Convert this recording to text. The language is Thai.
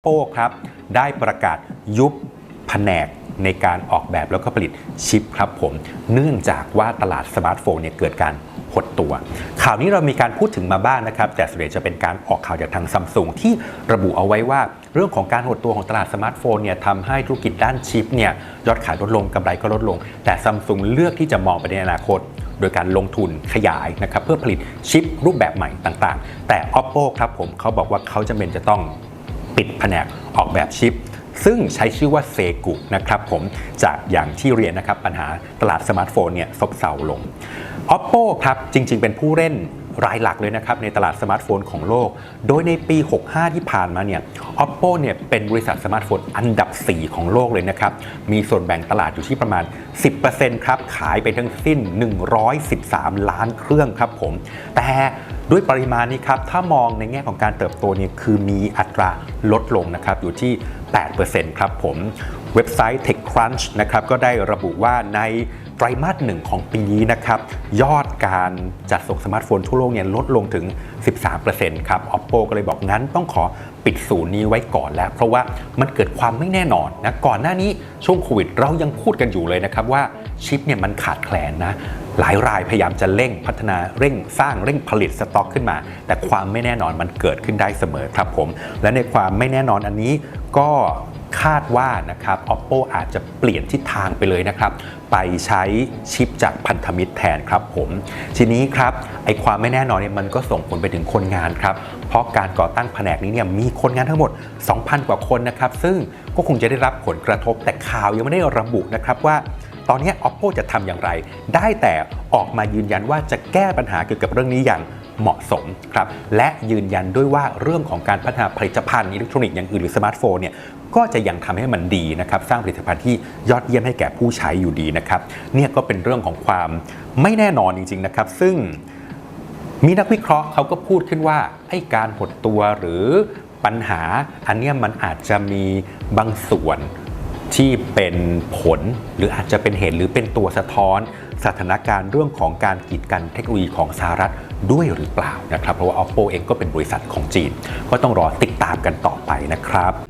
Oppo ครับได้ประกาศยุบแผนกในการออกแบบแล้วก็ผลิตชิปครับผม เนื่องจากว่าตลาดสมาร์ทโฟนเนี่ยเกิดการหดตัว ข่าวนี้เรามีการพูดถึงมาบ้างนะครับ แต่ส่วนใหญ่จะเป็นการออกข่าวจากทางซัมซุงที่ระบุเอาไว้ว่า เรื่องของการหดตัวของตลาดสมาร์ทโฟนเนี่ยทำให้ธุรกิจด้านชิปเนี่ยยอดขายลดลงกำไรก็ลดลง แต่ซัมซุงเลือกที่จะมองไปในอนาคตโดยการลงทุนขยายนะครับเพื่อผลิตชิปรูปแบบใหม่ต่างๆ แต่ Oppo ครับผมเขาบอกว่าเขาจำเป็นจะต้อง ปิดแผนกออกแบบชิป ซึ่งใช้ชื่อว่าเซกุนะครับผมจากอย่างที่เรียนนะครับปัญหาตลาดสมาร์ทโฟนเนี่ยซบเซาลง Oppo ครับจริงๆ เป็นผู้เล่น รายหลักเลยนะครับในตลาดสมาร์ทโฟนของโลก โดยในปี 65 ที่ผ่านมาเนี่ย Oppo เนี่ยเป็นบริษัทสมาร์ทโฟนอันดับ 4 ของโลกเลยนะครับ มีส่วนแบ่งตลาดอยู่ที่ประมาณ 10%ครับ ขายไปทั้งสิ้น 113 ล้านเครื่องครับผม แต่ด้วยปริมาณนี้ครับ ถ้ามองในแง่ของการเติบโตเนี่ยคือมีอัตราลดลงนะครับ อยู่ที่ 8%ครับผม เว็บไซต์ TechCrunch นะครับก็ได้ระบุว่าใน ไตรมาสหนึ่งของปีนี้นะครับยอดการจัดส่งสมาร์ทโฟนทั่วโลกเนี่ยลดลงถึง 13%ครับ Oppo ก็เลยบอกงั้นต้องขอปิดศูนย์นี้ไว้ก่อนแล้ว เพราะว่ามันเกิดความไม่แน่นอนนะก่อนหน้านี้ช่วงโควิดเรายังพูดกันอยู่เลยนะครับว่าชิปเนี่ยมันขาดแคลนนะหลายรายพยายามจะเร่งพัฒนาเร่งสร้างเร่งผลิตสต็อกขึ้นมา แต่ความไม่แน่นอนมันเกิดขึ้นได้เสมอครับผม และในความไม่แน่นอนอันนี้ก็ คาดว่านะครับ Oppo อาจจะเปลี่ยนทิศทางไปเลยนะครับ ไปใช้ชิปจากพันธมิตรแทนครับผม ทีนี้ครับไอความไม่แน่นอนเนี่ยมันก็ส่งผลไปถึงคนงานครับ เพราะการก่อตั้งแผนกนี้เนี่ยมีคนงานทั้งหมด 2,000 กว่าคนนะครับ ซึ่งก็คงจะได้รับผลกระทบแต่ข่าวยังไม่ได้ระบุนะครับว่าตอนนี้ Oppo จะทำอย่างไร ได้แต่ออกมายืนยันว่าจะแก้ปัญหาเกี่ยวกับเรื่องนี้อย่าง เหมาะสมครับและยืนยันด้วยว่าเรื่องของการพัฒนาผลิตภัณฑ์อิเล็กทรอนิกส์อย่างอื่นหรือสมาร์ทโฟนเนี่ยก็จะยังทำให้มันดีนะครับสร้างผลิตภัณฑ์ที่ยอดเยี่ยมให้แก่ผู้ใช้อยู่ดีนะครับเนี่ยก็เป็นเรื่องของความไม่แน่นอนจริง ๆนะครับ ซึ่งมีนักวิเคราะห์เขาก็พูดขึ้นว่าไอ้การหดตัวหรือปัญหาอันเนี้ยมันอาจจะมีบางส่วนที่เป็นผลหรืออาจจะเป็นเหตุหรือเป็นตัวสะท้อน สถานการณ์เรื่องของการกีดกันเทคโนโลยีของสหรัฐด้วยหรือเปล่านะครับ เพราะว่า Oppo เองก็เป็นบริษัทของจีน ก็ต้องรอติดตามกันต่อไปนะครับ